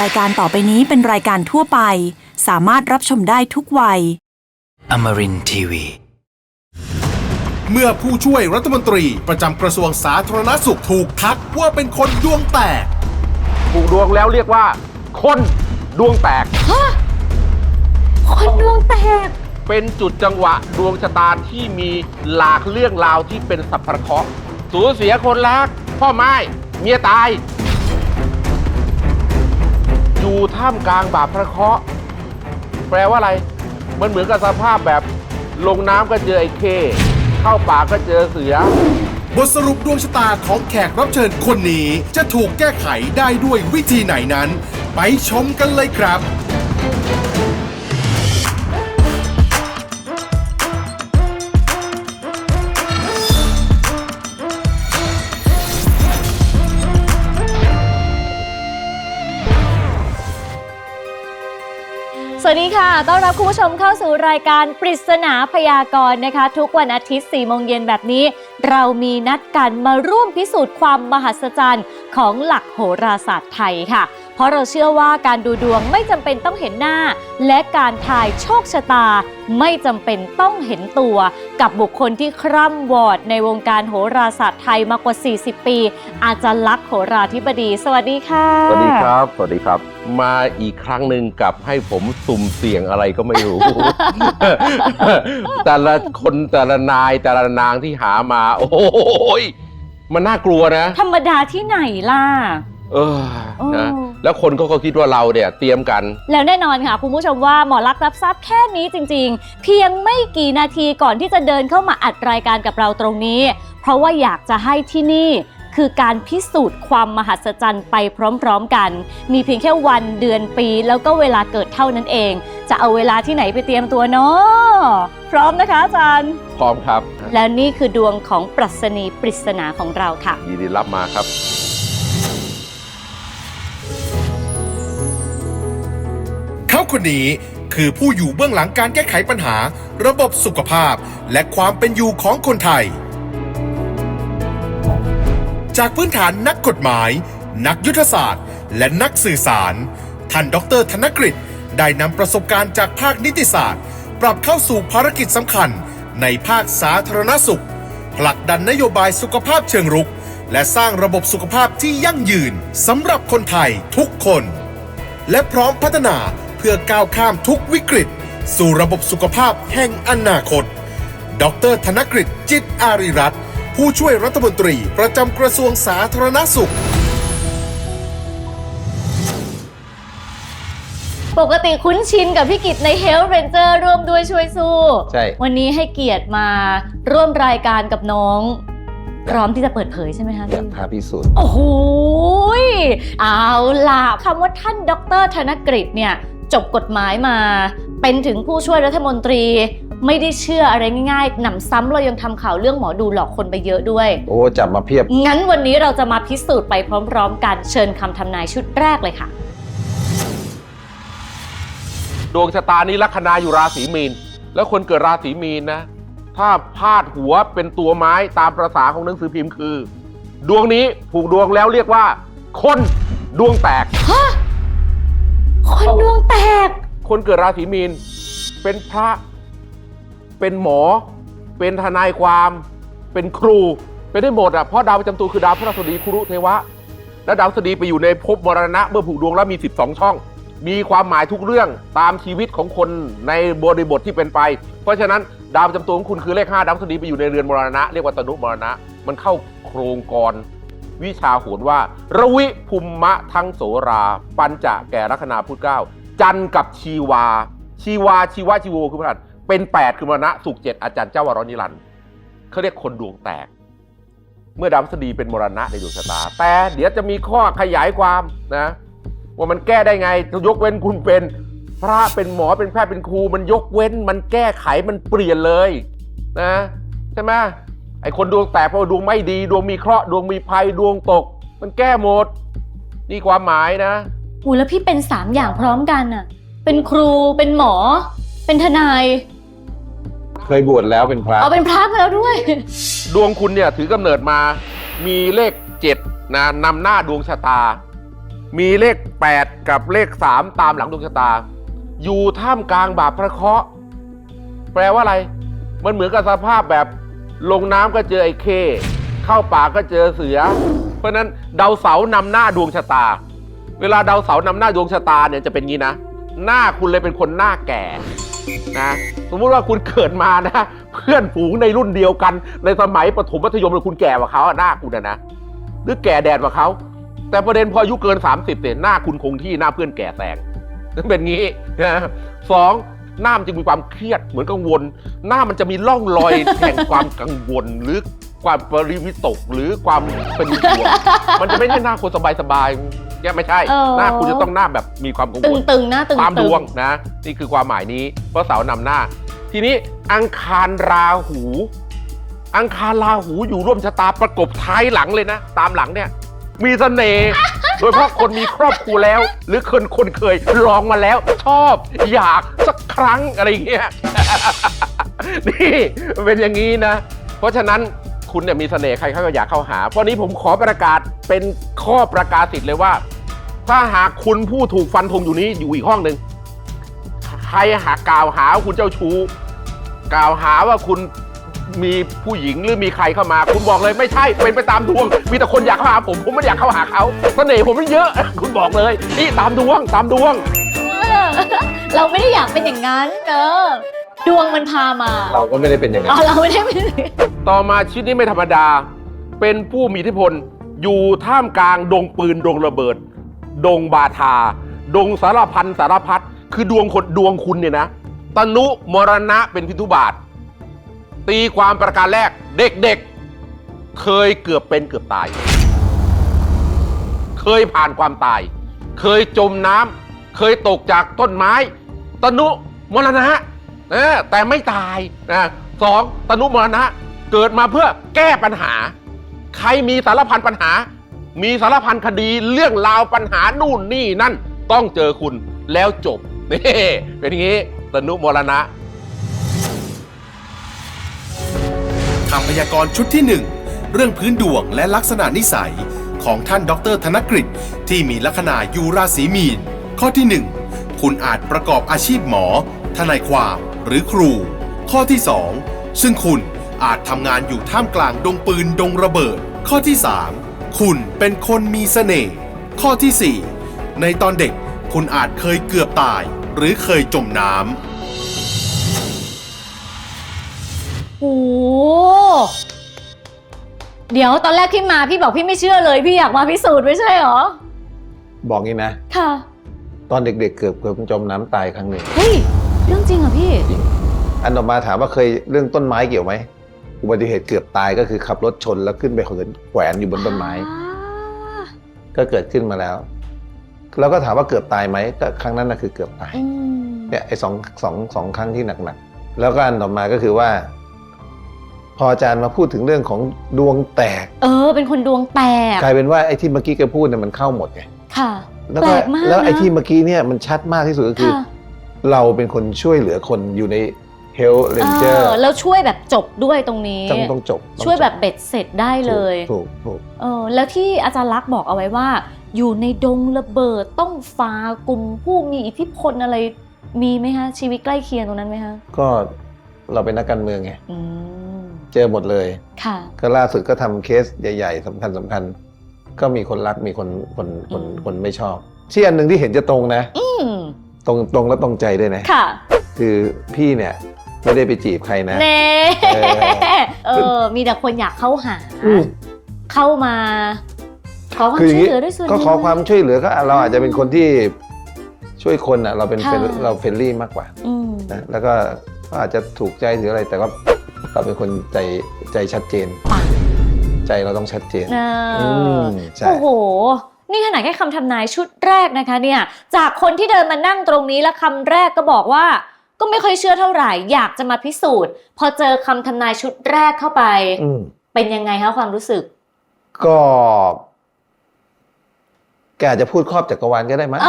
รายการต่อไปนี้เป็นรายการทั่วไป สามารถรับชมได้ทุกวัย Amarin Tiwi. เมื่อผู้ช่วยรัฐมนตรีประจำกระทรวงสาธารณสุขถูกทักว่าเป็นคนดวงแตกผูกดวงแล้วเรียกว่า คนดวงแตก คนดวงแตก เป็นจุดจังหวะดวงชะตาที่มีหลากเรื่องราวที่เป็นสัพพะเคราะห์สูญเสียคนรัก พ่อไม้เมียตาย อยู่ท่ามกลางบาปพระเคราะห์แปลว่าอะไร มันเหมือนกับสภาพแบบลงน้ำก็เจอไอ้เค เข้าป่าก็เจอเสือบทสรุปดวงชะตาของแขกรับเชิญคนนี้จะถูกแก้ไขได้ด้วยวิธีไหนนั้น ไปชมกันเลยครับ วัสดีค่ะ ต้อนรับคุณผู้ชมเข้าสู่รายการปริศนาพยากรณ์นะคะ ทุกวันอาทิตย์4โมงเย็นแบบนี้ เรามีนัดกันมาร่วมพิสูจน์ความมหัศจรรย์ของหลักโหราศาสตร์ไทยค่ะ เพราะเราเชื่อว่าการดูดวงไม่จำเป็นต้องเห็นหน้า และการทายโชคชะตา ไม่จำเป็นต้องเห็นตัว กับบุคคลที่คร่ำวอดในวงการโหราศาสตร์ไทยมากว่า 40 ปี อาจารย์ลักษณ์โหราธิบดี สวัสดีค่ะ สวัสดีครับ สวัสดีครับ มาอีกครั้งหนึ่งกับให้ผมสุ่มเสี่ยงอะไรก็ไม่รู้ แต่ละคนแต่ละนายแต่ละนางที่หามา โอ้ยมันน่ากลัวนะ ธรรมดาที่ไหนล่ะ เออนะโอ้แล้วคนเขาก็คิดว่าเราเนี่ยเตรียมกัน แล้วแน่นอนค่ะ คุณผู้ชมว่าหมอลักษณ์รับทราบแค่นี้จริง ๆ เพียงไม่กี่นาทีก่อนที่จะเดินเข้ามาอัดรายการกับเราตรงนี้ เพราะว่าอยากจะให้ที่นี่คือการพิสูจน์ความมหัศจรรย์ไปพร้อมๆกัน มีเพียงแค่วันเดือนปี แล้วก็เวลาเกิดเท่านั้นเอง จะเอาเวลาที่ไหนไปเตรียมตัวเนาะพร้อมนะคะอาจารย์ พร้อมครับ และนี่คือดวงของปรัชนีปริศนาของเราค่ะยินดีรับมาครับ คนนี้คือผู้อยู่เบื้องหลังการแก้ไขปัญหา ระบบสุขภาพ และความเป็นอยู่ของคนไทย จากพื้นฐานนักกฎหมาย นักยุทธศาสตร์ และนักสื่อสาร ท่านดรธนกฤษได้นำประสบการณ์จากภาคนิติศาสตร์ ปรับเข้าสู่ภารกิจสำคัญ ในภาคสาธารณสุข ผลักดันนโยบายสุขภาพเชิงรุก และสร้างระบบสุขภาพที่ยั่งยืนสำหรับคนไทยทุกคน และพร้อมพัฒนา พื่อก้าวข้ามทุกวิกฤต สู่ระบบสุขภาพแห่งอนาคต ดรธนกฤษจิตอาริรัตน์ผู้ช่วยรัฐมนตรีประจำกระทรวงสาธารณสุข ปกติคุ้นชินกับพี่กิจใน Health Ranger ร่วมด้วยช่วยสู้ ใช่ วันนี้ให้เกียรติมาร่วมรายการกับน้อง พร้อมที่จะเปิดเผยใช่ไหมคะอยากพี่ท้าพิสูจน์ โอ้โหยเอาล่ะคำว่าท่านดรธนกฤษเนี่ย จบกฎหมายมา เป็นถึงผู้ช่วยรัฐมนตรี ไม่ได้เชื่ออะไรง่ายๆหนำซ้ำเรายังทำข่าวเรื่องหมอดูหลอกคนไปเยอะด้วย โอ้จับมาเพียบ งั้นวันนี้เราจะมาพิสูจน์ไปพร้อมๆ กันเชิญคำทำนายชุดแรกเลยค่ะ ดวงชะตานี้ลัคนาอยู่ราศีมีน แล้วคนเกิดราศีมีนนะ ถ้าพาดหัวเป็นตัวไม้ตามประษาของหนังสือพิมพ์คือ ดวงนี้ผูกดวงแล้วเรียกว่า คนดวงแตก คนดวงแตก คนเกิดราศีมีน เป็นพระ เป็นหมอ เป็นทนายความ เป็นครู เป็นได้หมดอะ เพราะดาวประจำตัวคือดาวพระราชดีคุรุเทวะ และดาวสดีไปอยู่ในภพมรณะเมื่อผูกดวงแล้วมี 12 ช่อง มีความหมายทุกเรื่องตามชีวิตของคนในบริบทที่เป็นไป เพราะฉะนั้นดาวประจำตัวของคุณคือเลข5ดาวสดีไปอยู่ในเรือนมรณะ เรียกว่าตนุมรณะ มันเข้าโครงกร วิชาโหนว่า ระวิภุมมะทั้งโสรา ปัญจะแก่ลัคนาพุทธเก้า จันกับชีวา ชีวาชีวะชีโวคือพระหัสเป็น 8 คือมรณะสุขเจ็ดอาจารย์เจ้าวรนิรันดร์เขาเรียกคนดวงแตก เมื่อดาวพฤหัสบดีเป็นมรณะในดวงชะตา แต่เดี๋ยวจะมีข้อขยายความนะ ว่ามันแก้ได้ไงยกเว้นคุณเป็นพระเป็นหมอเป็นแพทย์เป็นครู มันยกเว้นมันแก้ไขมันเปลี่ยนเลยนะใช่ไหม ไอคนดวงแตกเพราะว่าดวงไม่ดี ดวงมีเคราะห์ดวงมีภัยดวงตก มันแก้หมด นี่ความหมายนะอูแล้วพี่เป็นสามอย่างพร้อมกันอะเป็นครูเป็นหมอ เป็นทนายเคยบวชแล้วเป็นพระเอาเป็นพระมาแล้วด้วย ดวงคุณเนี่ยถือกำเนิดมา มีเลขเจ็ดนะนำหน้าดวงชะตา มีเลข 8 กับเลข 3 ตามหลังดวงชะตา อยู่ท่ามกลางบาปพระเคราะห์แปลว่าอะไร มันเหมือนกับสภาพแบบ ลงน้ำก็เจอไอ้เข้ เข้าป่าก็เจอเสือ เพราะฉะนั้นดาวเสาร์นำหน้าดวงชะตา เวลาดาวเสาร์นำหน้าดวงชะตาเนี่ยจะเป็นงี้นะ หน้าคุณเลยเป็นคนหน้าแก่นะสมมุติว่าคุณเกิดมานะ เพื่อนฝูงในรุ่นเดียวกัน ในสมัยประถมมัธยมเลยคุณแก่กว่าเขาอะหน้าคุณอะนะหรือแก่แดดกว่าเขาแต่ประเด็นพออายุเกิน 30เนี่ยหน้าคุณคงที่หน้าเพื่อนแก่แซงเป็นงี้นะสอง หน้ามันจะมีความเครียดเหมือนกังวล หน้ามันจะมีร่องรอยแห่งความกังวลหรือความปริวิตกหรือความเป็นห่วงมันจะไม่ใช่หน้าคนสบายๆแกไม่ใช่เออหน้าคุณจะต้องหน้าแบบมีความกังตึวงลตึงๆหน้าตึงตามตึดงวงนะ นี่คือความหมายนี้ เพราะเสาร์นำหน้า ทีนี้อังคารราหู อังคารราหูอยู่ร่วมชะตาประกบท้ายหลังเลยนะ ตามหลังเนี่ย มีเสน่ห์ โดยเฉพาะคนมีครอบครัวแล้ว หรือคนคนเคยลองมาแล้ว ชอบอยากสักครั้งอะไรอย่างเงี้ย นี่เป็นอย่างนี้นะ เพราะฉะนั้นคุณเนี่ยมีเสน่ห์ใครเขาก็อยากเข้าหา เพราะนี้ผมขอประกาศเป็นข้อประกาศสิทธิ์เลยว่า ถ้าหากคุณผู้ถูกฟันธงอยู่นี้อยู่อีกห้องหนึ่งใครหากล่าวหาว่าคุณเจ้าชู้กล่าวหาว่าคุณ มีผู้หญิงหรือมีใครเข้ามา คุณบอกเลยไม่ใช่เป็นไปตามดวง มีแต่คนอยากเข้าหาผมผมไม่อยากเข้าหาเขาเสน่ห์ผมไม่เยอะ คุณบอกเลยนี่ตามดวงตามดวงเราไม่ได้อยากเป็นอย่างนั้นเออดวงมันพามาเราก็ไม่ได้เป็นอย่างนั้อ๋อนเราไม่ได้เป็นอย่างนั้นต่อมาชีวิตนี้ไม่ธรรมดา เป็นผู้มีอิทธิพล อยู่ท่ามกลางดงปืนดงระเบิด ดงบาทา ดงสารพันสารพัดคือดวงคนดวงคุณเนี่ยนะ ตนุมรณะเป็นพิทุบาท ตีความประการแรกเด็กๆ เคยเกือบเป็นเกือบตาย เคยผ่านความตาย เคยจมน้ำเคยตกจากต้นไม้ ตนุมรณะนะแต่ไม่ตายนะสองตนุมรณะเกิดมาเพื่อแก้ปัญหา ใครมีสารพันปัญหา มีสารพันคดีเรื่องราวปัญหานู่นนี่นั่นต้องเจอคุณแล้วจบนี่เป็นอย่างนี้ตนุมรณะ คำพยากรณ์ชุดที่ 1 เรื่องพื้นดวงและลักษณะนิสัยของท่านดรธนกฤษที่มีลัคนาอยู่ราศีมีน ข้อที่ 1 คุณอาจประกอบอาชีพหมอ ทนายความหรือครู ข้อที่ 2 ซึ่งคุณอาจทำงานอยู่ท่ามกลางดงปืนดงระเบิด ข้อที่ 3 คุณเป็นคนมีเสน่ห์ข้อที่ 4 ในตอนเด็กคุณอาจเคยเกือบตาย หรือเคยจมน้ำ โห เดี๋ยวตอนแรกพี่มาพี่บอกพี่ไม่เชื่อเลย พี่อยากมาพิสูจน์ไม่ใช่เหรอ บอกงี้นะ ค่ะ ตอนเด็กๆ เกือบเกือบจมน้ำตายครั้งหนึ่งเฮ้ย เรื่องจริงเหรอพี่ อันต่อมาถามว่าเคยเรื่องต้นไม้เกี่ยวไหมอุบัติเหตุเกือบตายก็คือขับรถชนแล้วขึ้นไปเหินแขวนอยู่บนต้นไม้ อ่าก็เกิดขึ้นมาแล้ว แล้วก็ถามว่าเกือบตายไหมก็ครั้งนั้นนะคือเกือบตาย อืมเนี่ยไอ้สองสองสองครั้งที่หนักๆ แล้วก็อันต่อมาก็คือว่า พออาจารย์มาพูดถึงเรื่องของดวงแตก เออ เป็นคนดวงแตก กลายเป็นว่าไอ้ที่เมื่อกี้แกพูดเนี่ยมันเข้าหมดไง ค่ะ แล้วแปก็ลกมากแล้วไอ้นะที่เมื่อกี้เนี่ยมันชัดมากที่สุดก็คือค่ะเราเป็นคนช่วยเหลือคนอยู่ในเฮลเลนเจอร์เออแล้วช่วยแบบจบด้วยตรงนี้ ต้องต้องจบต้องช่วยแบบจเบ็ดเสร็จได้เลย ถูกถูก เออแล้วที่อาจารย์ลักษณ์บอกเอาไว้ว่า อยู่ในดงระเบิดต้องฟ้ากลุ่มผู้มีอิทธิพลอะไรมีไหมคะชีวิตใกล้เคียงตรงนั้นไหมคะ ก็ เราเป็นนักการเมืองไงอืมเจอหมดเลยค่ะก็ล่าสุดก็ทำเคสใหญ่ ๆสำคัญสำคัญ ก็มีคนรักมีคนคนคนอืมคนไม่ชอบที่อันหนึ่งที่เห็นจะตรงนะอืมตรงตรงและตรงใจด้วยนะค่ะ คือพี่เนี่ยไม่ได้ไปจีบใครนะเน่เออเออมีแต่คนอยากเข้าหาอืมเข้ามาขอความคืออช่ย่างวยนี้เหลือด้วยส่วนก็ขอหนึ่งความช่วยเหลือก็เราอาจจะเป็นคนที่ช่วยคนอะ เราเป็นค่ะเฟรนเราเฟรนลี่มากกว่าอืมนะแล้วก็ก็ อาจจะถูกใจหรืออะไรแต่ก็เราเป็นคนใจใจชัดเจนปังใจเราต้องชัดเจนเอออืมใช่โอ้โหนี่ขนาดแค่คำทำนายชุดแรกนะคะเนี่ยจากคนที่เดินมานั่งตรงนี้แล้วคำแรกก็บอกว่า ก็ไม่ค่อยเชื่อเท่าไหร่ อยากจะมาพิสูจน์ พอเจอคำทำนายชุดแรกเข้าไปอืมเป็นยังไงคะความรู้สึก ก็แกอาจจะพูดครอบจักรวาลก็ได้มั้ยเ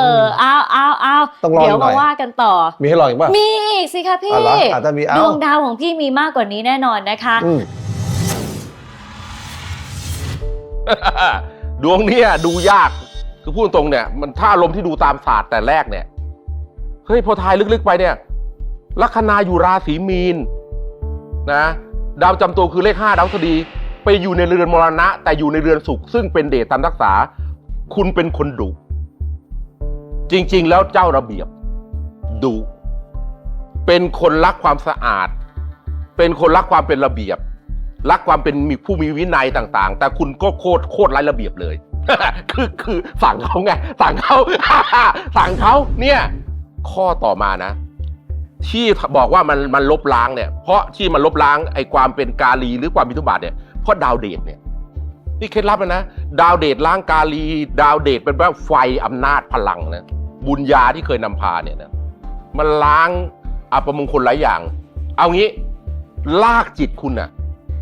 ออเอาเอาเอาต้องลองเดี๋ยวหน่มาอยว่ากันต่อ มีให้ลองอีกป่ะ มีอีกสิคะพี่ อ๋อเหรออาจจะมีเอา ดวงดาวของพี่มีมากกว่านี้แน่นอนนะคะ อืม ดวงเนี่ยดูยาก คือพูดตรงเนี่ย มันถ้าอารมณ์ที่ดูตามศาสตร์แต่แรกเนี่ย เฮ้ย พอทายลึกๆไปเนี่ย ลัคนาอยู่ราศีมีนนะ ดาวจำตัวคือเลขห้าดาวพฤษฎีไปอยู่ในเรือนมรณะ แต่อยู่ในเรือนสุข ซึ่งเป็นเดชตามรักษา คุณเป็นคนดุ จริง ๆ แล้วเจ้าระเบียบดุ เป็นคนรักความสะอาด เป็นคนรักความเป็นระเบียบ รักความเป็นมีผู้มีวินัยต่าง ๆ แต่คุณก็โคตรโคตรไร้ระเบียบเลย คือคือสั่งเขาไง สั่งเขา สั่งเขาเนี่ย ข้อต่อมานะ ที่บอกว่ามันมันลบล้างเนี่ย เพราะที่มันลบล้างไอ้ความเป็นกาลีหรือความมีทุบาทเนี่ยเพราะดาวเดชเนี่ย นี่เคล็ดลับนะ ดาวเดชล้างกาลี ดาวเดชเป็นแบบไฟอำนาจพลังนะบุญญาที่เคยนำพาเนี่ยนะมันล้างอัปมงคลหลายอย่าง เอางี้ลากจิตคุณอะ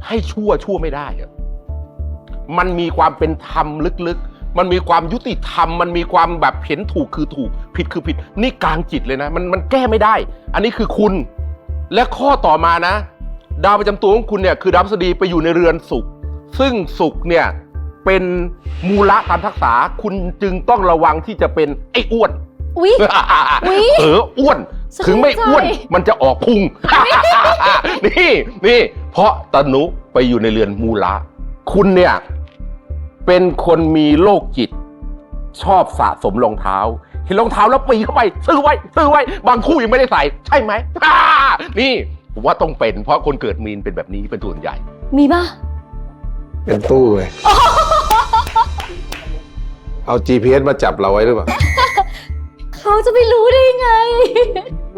ให้ชั่วชั่วไม่ได้อะมันมีความเป็นธรรมลึกๆ มันมีความยุติธรรม มันมีความแบบเห็นถูกคือถูก ผิดคือผิด นี่กลางจิตเลยนะ มันมันแก้ไม่ได้ อันนี้คือคุณ และข้อต่อมานะ ดาวประจำตัวของคุณเนี่ยคือดาวพฤหัสบดีไปอยู่ในเรือนศุกร์ ซึ่งศุกร์เนี่ยเป็นมูละตามทักษะคุณจึงต้องระวังที่จะเป็นไอ้อ้วนอุ๊ยอุ๊ยเอออ้วนสะเทือนถึงไม่อ้วนใจมันจะออกพุง นี่นี่เพราะตนุไปอยู่ในเรือนมูละคุณเนี่ย เป็นคนมีโรคจิต ชอบสะสมรองเท้าเห็นรองเท้าแล้วปีนเข้าไปซื้อไว้ซื้อไว้ บางคู่ยังไม่ได้ใส่ ใช่ไหมอ่านี่ผมว่าต้องเป็น เพราะคนเกิดมีนเป็นแบบนี้เป็นส่วนใหญ่ มีป่ะ เป็นตู้เลย เอา GPS มาจับเราไว้หรือเปล่า เขาจะไปรู้ได้ยังไง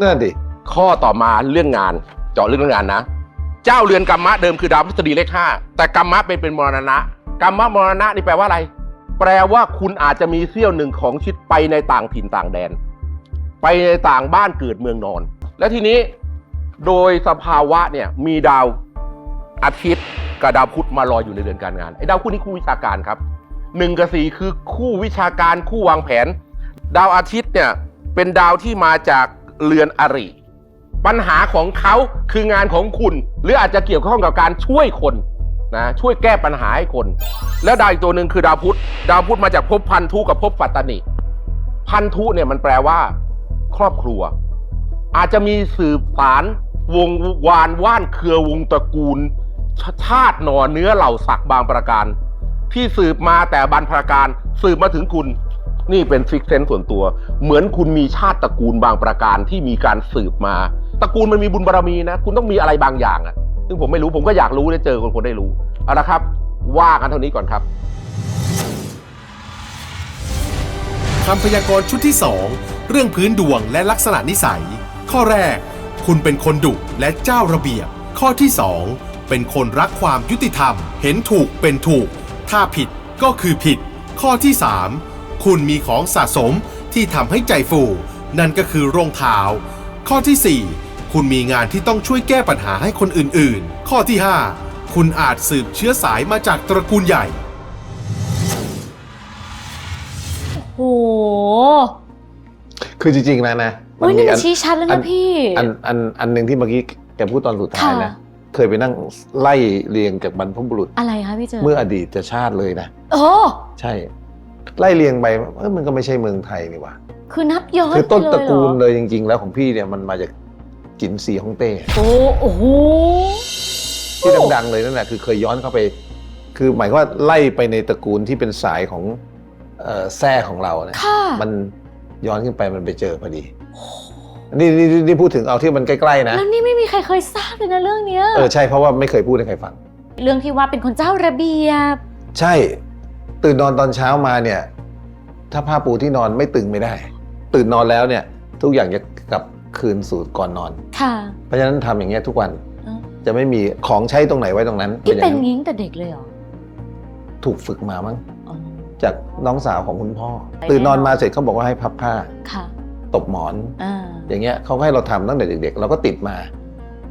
นั่นดิ ข้อต่อมาเรื่องงาน เจาะเรื่องงานนะ เจ้าเรือนกรรมะเดิมคือดาวพฤษฎีเลขห้าแต่กรรมะเป็นเป็นมรณะกรรมะมรณะนี่แปลว่าอะไร แปลว่าคุณอาจจะมีเสี้ยวหนึ่งของชีวิตไปในต่างถิ่นต่างแดน ไปในต่างบ้านเกิดเมืองนอน และทีนี้โดยสภาวะเนี่ยมีดาว อาทิตย์กับดาวพุธมารอยอยู่ในเรือนการงานไอ้ดาวคู่นี้คู่วิชาการครับหนึ่งกับสี่คือคู่วิชาการคู่วางแผน ดาวอาทิตย์เนี่ยเป็นดาวที่มาจากเรือนอริปัญหาของเขาคืองานของคุณ หรืออาจจะเกี่ยวข้องกับการช่วยคนนะช่วยแก้ปัญหาให้คน แล้วดาวอีกตัวหนึ่งคือดาวพุธดาวพุธมาจากภพพันธุกับภพปัตตนิพันธุเนี่ยมันแปลว่า ครอบครัว อาจจะมีสืบสารวงวานว่านเครือวงตระกูล ชชาติหน่อเนื้อเหล่าศักดิ์บางประการ ที่สืบมาแต่บรรพการสืบมาถึงคุณ นี่เป็นฟิกเซนส่วนตัว เหมือนคุณมีชาติตระกูลบางประการที่มีการสืบมาตระกูลมันมีบุญบารมีนะ คุณต้องมีอะไรบางอย่างอะซึ่งผมไม่รู้ผมก็อยากรู้ได้เจอคนคนได้รู้เอาละครับ ว่ากันเท่านี้ก่อนครับคำพยากรณ์ชุดที่ 2 เรื่องพื้นดวงและลักษณะนิสัย ข้อแรก คุณเป็นคนดุและเจ้าระเบียบ ข้อที่ 2 เป็นคนรักความยุติธรรม เห็นถูกเป็นถูก ถ้าผิดก็คือผิด ข้อที่ 3 คุณมีของสะสมที่ทำให้ใจฟู นั่นก็คือรองเท้า ข้อที่ 4 คุณมีงานที่ต้องช่วยแก้ปัญหาให้คนอื่นๆ ข้อที่ 5 คุณอาจสืบเชื้อสายมาจากตระกูลใหญ่ โหคือจริงๆนะนะเฮ้ยนี่มันอัชี้ชัดแล้วอันะพี่ อันอันอันหนึ่งที่เมื่อกี้แกพูดตอนสุดท้ายนะ ค่ะ เคยไปนั่งไล่เรียงจากบรรพบุรุษ อะไรคะพี่เจอเมื่ออดีตชาติเลยนะ โอ้ใช่ ไล่เรียงไปเอ้ยมันก็ไม่ใช่เมืองไทยนี่หว่า คือนับย้อนคือต้นตระกูลไปเยเหรอเลยจริง ๆ แล้วของพี่เนี่ยมันมาจากจินซีฮ่องเต้โอ้โอ้โหที่ดังๆเลยนั่นแหละคือเคยย้อนเข้าไป คือหมายความว่าไล่ไปในตระกูลที่เป็นสายของเอ่อแท้ของเราเนี่ยค่ะมันย้อนขึ้นไปมันไปเจอพอดี นี่นี่นี่นี่พูดถึงเอาที่มันใกล้ๆนะ แล้วนี่ไม่มีใครเคยทราบเลยนะเรื่องเนี้ยเออใช่เพราะว่าไม่เคยพูดให้ใครฟัง เรื่องที่ว่าเป็นคนเจ้าระเบียบ ใช่ ตื่นนอนตอนเช้ามาเนี่ย ถ้าผ้าปูที่นอนไม่ตึงไม่ได้ ตื่นนอนแล้วเนี่ย ทุกอย่างจะกลับคืนสู่ก่อนนอน ค่ะเพราะฉะนั้นทำอย่างเงี้ยทุกวันเออจะไม่มีของใช้ตรงไหนไว้ตรงนั้นพี่อเป็ย่านงงี้ตั้งแต่เด็กเลยเหรอถูกฝึกมามั้ง อ๋อจากน้องสาวของคุณพ่อไปตื่นนอนแน่นอนมาเสร็จเขาบอกว่าให้พับผ้า ค่ะ ตบหมอน อ่า อย่างเงี้ยเขาก็ให้เราทำตั้งแต่เด็ก ๆ เราก็ติดมา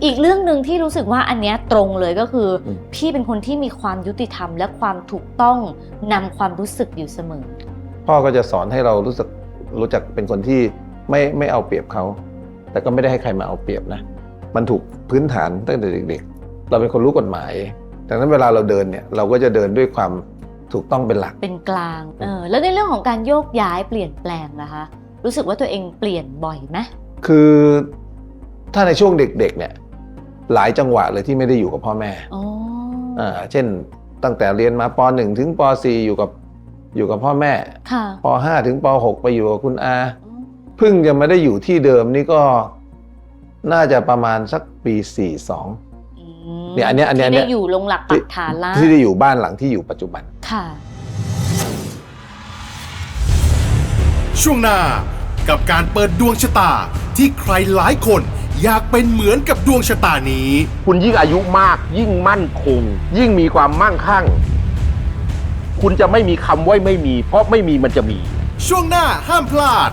อีกเรื่องหนึ่งที่รู้สึกว่าอันเนี้ยตรงเลยก็คืออม พี่เป็นคนที่มีความยุติธรรม และความถูกต้องนำความรู้สึกอยู่เสมอ พ่อก็จะสอนให้เรารู้สึกรู้จักเป็นคนที่ไม่ไม่เอาเปรียบเขา แต่ก็ไม่ได้ให้ใครมาเอาเปรียบนะ มันถูกพื้นฐานตั้งแต่เด็กๆ เราเป็นคนรู้กฎหมายดังนั้นเวลาเราเดินเนี่ยเราก็จะเดินด้วยความถูกต้องเป็นหลัก เป็นกลางเออแล้วในเรื่องของการโยกย้ายเปลี่ยนแปลงนะคะ รู้สึกว่าตัวเองเปลี่ยนบ่อยไหมคือถ้าในช่วงเด็กๆเนี่ยหลายจังหวะเลยที่ไม่ได้อยู่กับพ่อแม่อ๋ออ่าเช่นตั้งแต่เรียนมาป .1 ถึงป .4 อยู่กับอยู่กับพ่อแม่ค่ะป .5 ถึงป .6 ไปอยู่กับคุณอาเพิ่งจะมาได้อยู่ที่เดิมนี่ก็น่าจะประมาณสักปี 42อืมเนี่ยอันเนี้ยอันเนี้ยที่เนี่ได้ยอยู่ลงหลักปักฐานละที่ได้อยู่บ้านหลังที่อยู่ปัจจุบันค่ะ ช่วงหน้ากับการเปิดดวงชะตาที่ใครหลายคนอยากเป็นเหมือนกับดวงชะตานี้ คุณยิ่งอายุมากยิ่งมั่นคง ยิ่งมีความมั่งคั่ง คุณจะไม่มีคำว่าไม่มี เพราะไม่มีมันจะมี ช่วงหน้าห้ามพลาด